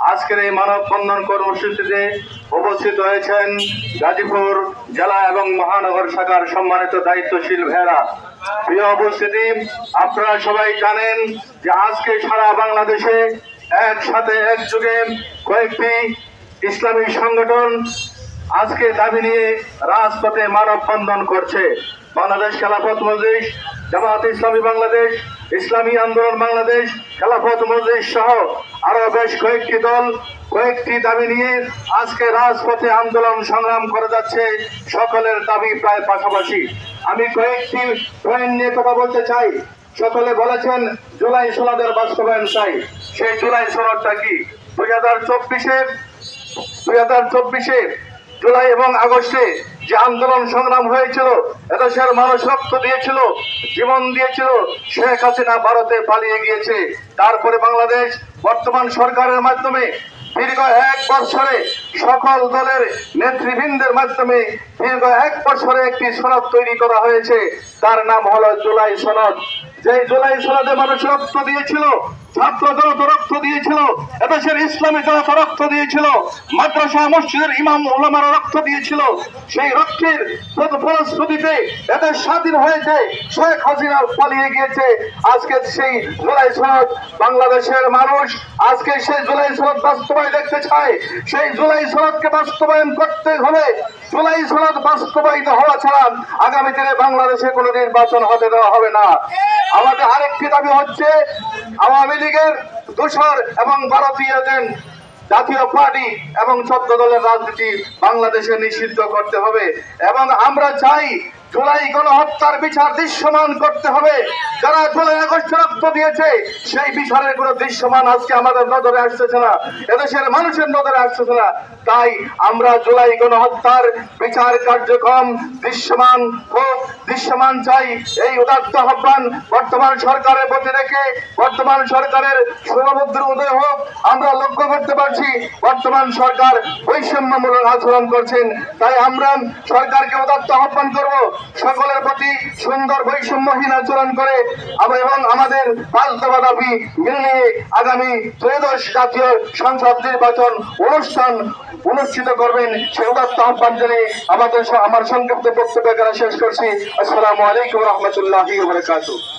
আজকের এই মানব মানববন্ধন কর্মসূচিতে উপস্থিত হয়েছেন গাজীপুর জেলা এবং মহানগর শাখার সম্মানিত দায়িত্বশীল ভেড়া। প্রিয় উপস্থিতি, আপনারা সবাই জানেন যে আজকে সারা বাংলাদেশে একসাথে একযোগে কয়েকটি ইসলামী সংগঠন আজকে দাবি নিয়ে রাজপথে মানববন্ধন করছে। বাংলাদেশ খেলাফত মজলিস, জামাত ইসলামী বাংলাদেশ ইসলামী আন্দোলন বাংলাদেশ খেলাফত মজলিস সহ আরও বেশ কয়েকটি দল কয়েকটি দাবি নিয়ে আজকে রাজপথে আন্দোলন সংগ্রাম করে যাচ্ছে সকলের দাবি প্রায় পাশাপাশি। আমি কয়েকটি পয়েন্ট নিয়ে কথা বলতে চাই। সকলে বলেছেন জুলাই সনদের বাস্তবায়ন চাই। সেই জুলাই সনদটা কি? দুই হাজার চব্বিশে দুই হাজার চব্বিশে জুলাই এবং আগস্টে যে আন্দোলন সংগ্রাম হয়েছিল, এদেশের মানুষ রক্ত দিয়েছিল, জীবন দিয়েছিল, শেখ হাসিনা ভারতে পালিয়ে গিয়েছে। তারপরে বাংলাদেশ বর্তমান সরকারের মাধ্যমে দীর্ঘ এক বছরে সকল দলের নেতৃবৃন্দের মাধ্যমে দীর্ঘ এক বছরে একটি সনদ তৈরি করা হয়েছে। তার নাম হলো জুলাই সনদ। যে জুলাই সনদে মানুষ রক্ত দিয়েছিল ছাত্র জনত রক্ত দিয়েছিল, এদেশের ইসলামী জনত রক্ত দিয়েছিল, মাদ্রাসা, মসজিদের ইমাম ওলামারা রক্ত দিয়েছিল, সেই রক্তের ফলশ্রুতিতে এদের স্বাধীন হয়েছে, শেখ হাসিনা পালিয়ে গিয়েছে। আজকে সেই জুলাই সনদ বাংলাদেশের মানুষ আজকে সেই জুলাই সনদ বাস্তবায়ন দেখতে চায়। সেই জুলাই সনদকে বাস্তবায়ন করতে হলে জুলাই সনদ বাস্তবায়িত হওয়া ছাড়া আগামী দিনে বাংলাদেশে কোনো নির্বাচন হতে দেওয়া হবে না। আমাদের আরেকটি দাবি হচ্ছে, আওয়ামী লীগের দোষর এবং ভারতীয়দের জাতীয় পার্টি এবং ছদ্ম দলের রাজনীতি বাংলাদেশে নিষিদ্ধ করতে হবে। এবং আমরা চাই জুলাই গণহত্যার বিচার দৃশ্যমান করতে হবে। যারা জুলাই আগস্ট রক্ত দিয়েছে, সেই বিচারের কোনো দৃশ্যমান আজকে আমাদের নজরে আসতেছে না। এদেশের মানুষের নজরে আসতেছে না। তাই আমরা জুলাই গণহত্যার বিচার কার্যক্রম দৃশ্যমান হোক, দৃশ্যমান চাই। এই উদাত্ত আহ্বান বর্তমান সরকারের প্রতি রেখে, বর্তমান সরকারের শুভবুদ্র উদয় হোক, আমরা লক্ষ্য করতে পারছি বর্তমান সরকার বৈষম্যমূলক আচরণ করছেন। তাই আমরা সরকারকে উদাত্ত আহ্বান করব। সকলের প্রতি সুন্দর বৈষম্যহীন আচরণ করে এবং আমাদের দাবি মিলিয়ে আগামী ত্রয়োদশ জাতীয় সংসদ নির্বাচন অনুষ্ঠান অনুষ্ঠিত করবেন। সে উদাত্ত আহ্বান জানিয়ে আমাদের আমার সংক্ষিপ্ত বক্তব্য শেষ করছি। আসসালামু আলাইকুম রহমতুল্লাহ